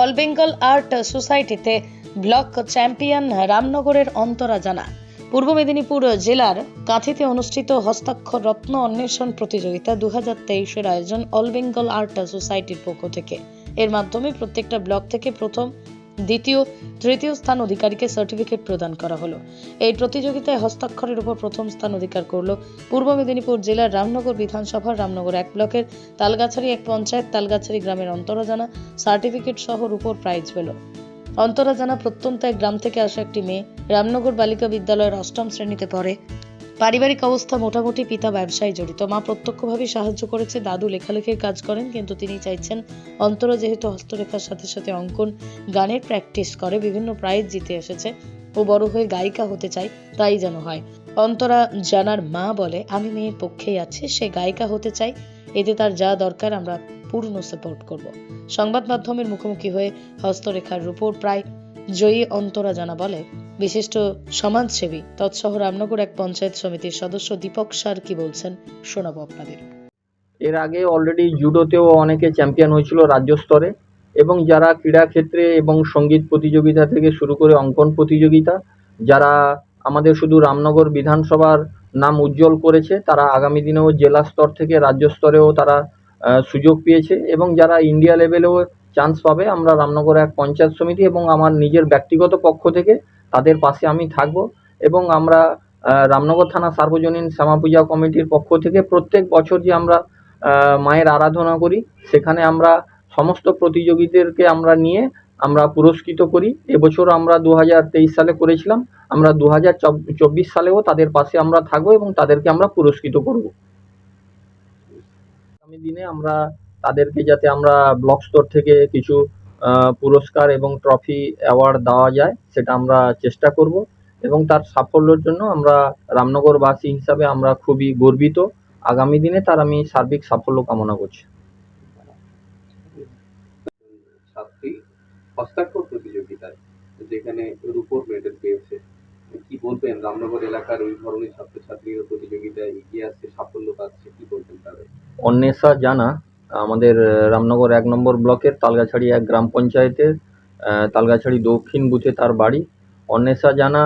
All Bengal art সোসাইটিতে block champion রামনগরের অন্তরা জানা। পূর্ব মেদিনীপুর জেলার কাঁথিতে অনুষ্ঠিত হস্তাক্ষর রত্ন অন্বেষণ প্রতিযোগিতা দু হাজার তেইশের আয়োজন অল বেঙ্গল আর্ট সোসাইটির পক্ষ থেকে। এর মাধ্যমে প্রত্যেকটা ব্লক থেকে প্রথম দ্বিতীয়, তৃতীয় স্থান অধিকারীকে সার্টিফিকেট প্রদান করা হলো। এই প্রতিযোগিতায় হস্তাক্ষরের উপর প্রথম স্থান অধিকার করল পূর্ব মেদিনীপুর জেলার রামনগর বিধানসভার রামনগর এক ব্লকের তালগাছাড়ি এক পঞ্চায়েত তালগাছাড়ি গ্রামের অন্তরা জানা সার্টিফিকেট সহ রূপোর প্রাইজ পেল। অন্তরা জানা প্রত্যন্ত এক গ্রাম থেকে আসা একটি মেয়ে রামনগর বালিকা বিদ্যালয়ের অষ্টম শ্রেণীতে পড়ে। পারিবারিক অবস্থা মোটামুটি পিতা ব্যবসায় জড়িত। মা প্রত্যক্ষভাবে সাহায্য করেছে, দাদু লেখালেখির কাজ করেন, কিন্তু তিনি চাইছেন অন্তরা যেহেতু হস্তরেখার সাথে সাথে অঙ্কন, গানের প্র্যাকটিস করে, বিভিন্ন প্রাইজ জিতে এসেছে ও বড় হয়ে গায়িকা হতে চায়, তাই যেন হয়। অন্তরা জানার মা বলে, আমি মেয়ের পক্ষেই আছি, সে গায়িকা হতে চাই এতে তার যা দরকার আমরা পূর্ণ সাপোর্ট করব। সংবাদ মাধ্যমের মুখোমুখি হয়ে হস্তরেখার উপর প্রায় জয়ী অন্তরা জানা বলে বিশিষ্ট সমাজসেবী তৎসহ রামনগর এক পঞ্চায়েত সমিতির সদস্য দীপক সার কি বলছেন, শোনাবো আপনাদের। এর আগে অলরেডি জুডোতেও অনেকে চ্যাম্পিয়ন হয়েছিল রাজ্য স্তরে এবং যারা ক্রীড়া ক্ষেত্রে এবং সংগীত প্রতিযোগিতা থেকে শুরু করে অঙ্কন প্রতিযোগিতা, যারা আমাদের শুধু রামনগর বিধানসভার নাম উজ্জ্বল করেছে, তারা আগামী দিনেও জেলা স্তর থেকে রাজ্য স্তরেও তারা সুযোগ পেয়েছে এবং যারা ইন্ডিয়া লেভেলেও চান্স পাবে, আমরা রামনগর এক পঞ্চায়েত সমিতি এবং আমার নিজের ব্যক্তিগত পক্ষ থেকে তাদের পাশে আমি থাকব এবং আমরা রামনগর থানা সার্বজনীন শ্যামা পূজা কমিটির পক্ষ থেকে প্রত্যেক বছর যে আমরা মায়ের আরাধনা করি, সেখানে আমরা সমস্ত প্রতিযোগীদেরকে আমরা নিয়ে আমরা পুরস্কৃত করি। এবছর আমরা দু হাজার তেইশ সালে করেছিলাম, আমরা দু হাজার চব্বিশ সালেও তাদের পাশে আমরা থাকব এবং তাদেরকে আমরা পুরস্কৃত করব। আগামী দিনে আমরা তাদেরকে যাতে আমরা ব্লক স্তর থেকে কিছু পুরস্কার এবং ট্রফি অ্যাওয়ার্ড দেওয়া যায় সেটা আমরা চেষ্টা করব এবং তার সাফল্যের জন্য আমরা রামনগরবাসী হিসাবে আমরা খুবই গর্বিত। আগামী দিনে তার আমি সার্বিক সাফল্য কামনা করছি। ছাত্রী হস্তাক্ষর প্রতিযোগিতায় যেখানে রূপোর মেডেল পেয়েছে কি বলবেন? রামনগর এলাকার ওই ধরনের ছাত্রছাত্রীরা প্রতিযোগিতায় এগিয়ে আসছে সাফল্য পাচ্ছে কি বলবেন তাদের? অন্বেষা জানা আমাদের রামনগর এক নম্বর ব্লকের তালগাছাড়ি এক গ্রাম পঞ্চায়েতের তালগাছাড়ি দক্ষিণ বুথে তার বাড়ি। অন্বেষা জানা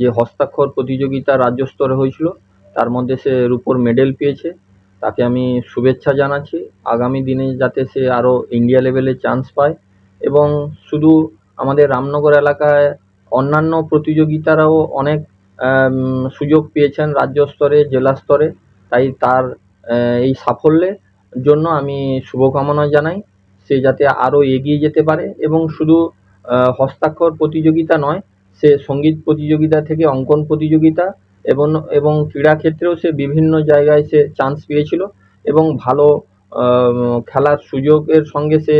যে হস্তাক্ষর প্রতিযোগিতা রাজ্য স্তরে হয়েছিল, তার মধ্যে সে রূপোর মেডেল পেয়েছে। তাকে আমি শুভেচ্ছা জানাচ্ছি। আগামী দিনে যাতে সে আরও ইন্ডিয়া লেভেলে চান্স পায় এবং শুধু আমাদের রামনগর এলাকায় অন্যান্য প্রতিযোগিতারাও অনেক সুযোগ পেয়েছেন রাজ্য স্তরে, জেলা স্তরে। তাই তার এই সাফল্যের জন্য আমি শুভকামনা জানাই। সে যাতে আরও এগিয়ে যেতে পারে এবং শুধু হস্তাক্ষর প্রতিযোগিতা নয়, সে সংগীত প্রতিযোগিতা থেকে অঙ্কন প্রতিযোগিতা এবং এবং ক্রীড়া ক্ষেত্রেও সে বিভিন্ন জায়গায় সে চান্স পেয়েছিল এবং ভালো খেলার সুযোগের সঙ্গে সে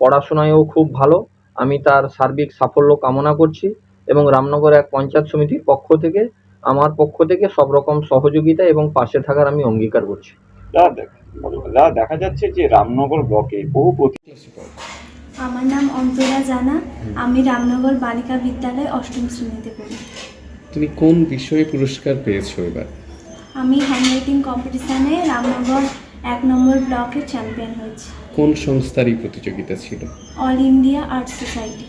পড়াশোনায়ও খুব ভালো। আমি তার সার্বিক সাফল্য কামনা করছি এবং রামনগর এক পঞ্চায়েত সমিতির পক্ষ থেকে, আমার পক্ষ থেকে সব রকম সহযোগিতা এবং পাশে থাকার আমি অঙ্গীকার করছি। দাদা দেখা যাচ্ছে যে রামনগর ব্লকে বহু প্রতি আমার নাম অন্তরা জানা। আমি রামনগর বালিকা বিদ্যালয়ে অষ্টম শ্রেণীতে পড়ি। তুমি কোন বিষয়ে পুরস্কার পেয়েছ এবার? আমি হ্যান্ডরাইটিং কম্পিটিশানে রামনগর এক নম্বর ব্লকের চ্যাম্পিয়ন হয়েছি। কোন সংস্থার এই প্রতিযোগিতা ছিল? অল ইন্ডিয়া আর্ট সোসাইটি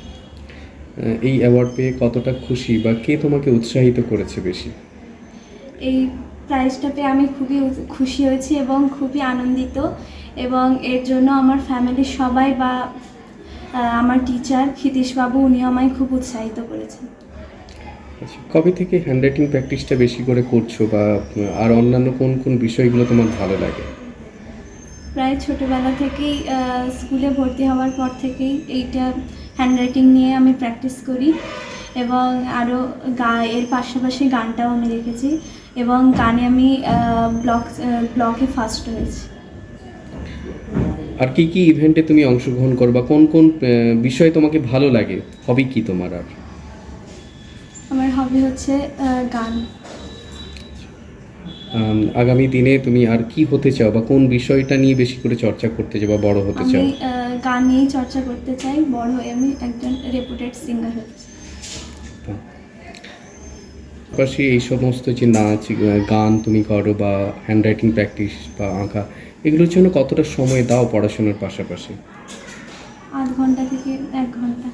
এই অ্যাওয়ার্ড পেয়ে কতটা খুশি বা কে তোমাকে উৎসাহিত করেছে বেশি? এই প্রাইজটা পেয়ে আমি খুবই খুশি হয়েছি এবং খুবই আনন্দিত এবং এর জন্য আমার ফ্যামিলির সবাই বা আমার টিচার ক্ষিতীশবাবু উনিও আমায় খুব উৎসাহিত করেছেন। কবে থেকে হ্যান্ডরাইটিং প্র্যাকটিসটা বেশি করে করছ বা আর অন্যান্য কোন কোন বিষয়গুলো তোমার ভালো লাগে? প্রায় ছোটোবেলা থেকেই স্কুলে ভর্তি হওয়ার পর থেকেই এইটা হ্যান্ড রাইটিং নিয়ে আমি প্র্যাকটিস করি। এবং আরও গা এর পাশাপাশি গানটাও আমি রেখেছি এবং গানে আমি ব্লক ব্লকে ফার্স্ট হয়েছি। আর কি কি ইভেন্টে তুমি অংশগ্রহণ করো বা কোন কোন বিষয় তোমাকে ভালো লাগে? হবি কি তোমার আর? আমার হবি হচ্ছে গান। আগামী দিনে তুমি আর কি হতে চাও বা কোন বিষয়টা নিয়ে বেশি করে চর্চা করতে চাও বা বড় হতে আমি চাও? আহ, গান নিয়েই চর্চা করতে চাই। বড় হয়ে আমি একজন রেপুটেড সিঙ্গার হতে চাই। পাশাপাশি এই সমস্ত যে নাচ গান তুমি করো বা হ্যান্ডরাইটিং প্র্যাকটিস বা আঁকা এগুলোর জন্য কতটা সময় দাও পড়াশোনার পাশাপাশি? আধ ঘণ্টা থেকে এক ঘণ্টা।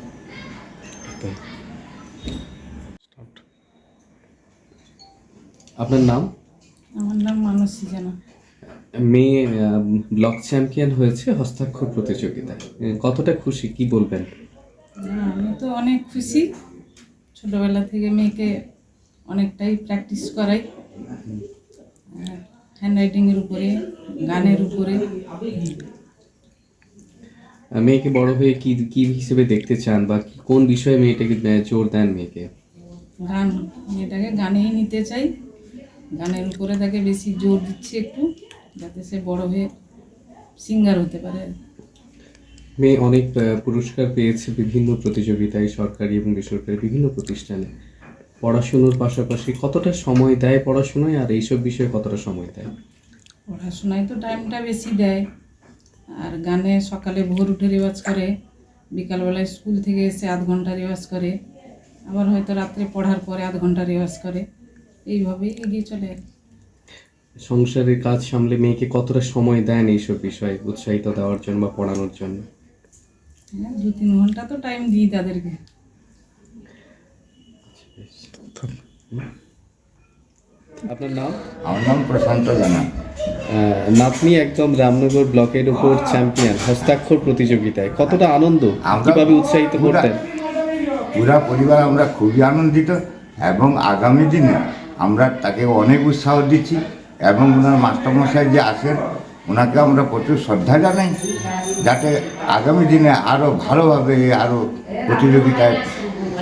আপনার নাম? আমার নাম মানসী জানা মেয়ে ব্লক চ্যাম্পিয়ন হয়েছে হস্তাক্ষর প্রতিযোগিতায়। কতটা খুশি? কি বলবেন? আমি তো অনেক খুশি। ছোটবেলা থেকে মেয়েকে অনেকটাই প্র্যাকটিস করাই। হ্যান্ড রাইটিংয়ের উপরে গানের উপরে। মেয়েকে বড় হয়ে কি কি হিসেবে দেখতে চান বা কোন বিষয়ে মেয়েটাকে জোর দেন মেয়েকে? গান মেয়েটাকে গানেই নিতে চাই। গানের উপরে তাকে বেশি জোর দিচ্ছি একটু যাতে সে বড় হয়ে সিঙ্গার হতে পারে। মেয়ে অনেক পুরস্কার পেয়েছে বিভিন্ন প্রতিযোগিতায় সরকারি এবং বেসরকারি বিভিন্ন প্রতিষ্ঠানে। পড়াশুনোর পাশাপাশি কতটা সময় দেয় পড়াশোনায় আর এইসব বিষয়ে কতটা সময় দেয়? পড়াশোনায় তো টাইমটা বেশি দেয়। আর গানে সকালে ভোর উঠে রেওয়াজ করে বিকালবেলায় স্কুল থেকে এসে আধ ঘণ্টা রেওয়াজ করে আবার হয়তো রাত্রে পড়ার পরে আধ ঘণ্টা রেওয়াজ করে। এইভাবেই এগিয়ে চলে। সংসারের কাজ সামলে মেয়েকে কতটা সময় দেন এইসব বিষয়ে উৎসাহিত দেওয়ার জন্য বা পড়ানোর জন্য? দু তিন ঘণ্টা তো টাইম দিই তাদেরকে। আপনার নাম? আমার নাম প্রশান্ত জানা। নাতনি একদম রামনগর ব্লকের উপর চ্যাম্পিয়ন হস্তাক্ষর প্রতিযোগিতায়। কতটা আনন্দ? কীভাবে উৎসাহিত পুরা- করতেন? পুরা পরিবার আমরা খুবই আনন্দিত এবং আগামী দিনে আমরা তাকে অনেক উৎসাহ দিচ্ছি এবং ওনার মাস্টারমশাই যে আসেন ওনাকে আমরা প্রচুর শ্রদ্ধা জানাই যাতে আগামী দিনে আরও ভালোভাবে আরও প্রতিযোগিতায়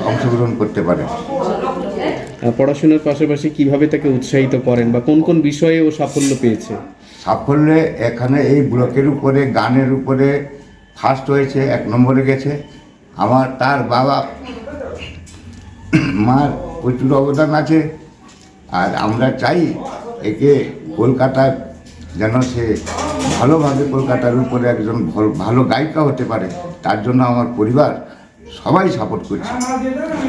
অংশগ্রহণ করতে পারে। পড়াশোনার পাশাপাশি কীভাবে তাকে উৎসাহিত করেন বা কোন কোন বিষয়ে ও সাফল্য পেয়েছে? সাফল্যে এখানে এই ব্লকের উপরে গানের উপরে ফার্স্ট হয়েছে এক নম্বরে গেছে। আমার তার বাবা মার প্রচুর অবদান আছে। আর আমরা চাই একে কলকাতায় যেন সে ভালোভাবে কলকাতার উপরে একজন ভাল- ভালো গায়িকা হতে পারে তার জন্য আমার পরিবার সবাই সাপোর্ট করছে।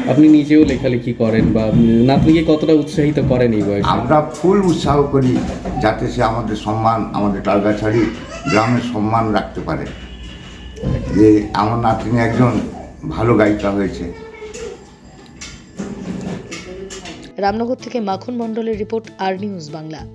আপনি নিজেও লেখালেখি করেন বা নাতনিকে কতটা উৎসাহিত করেন এই বয়সে? আমরা ফুল উৎসাহ করি যাতে সে আমাদের সম্মান আমাদের টালগাছাড়ি গ্রামের সম্মান রাখতে পারে। যে আমার নাতনি একজন ভালো গায়িকা হয়েছে। রামনগর থেকে মাখন মণ্ডলের রিপোর্ট আর নিউজ বাংলা।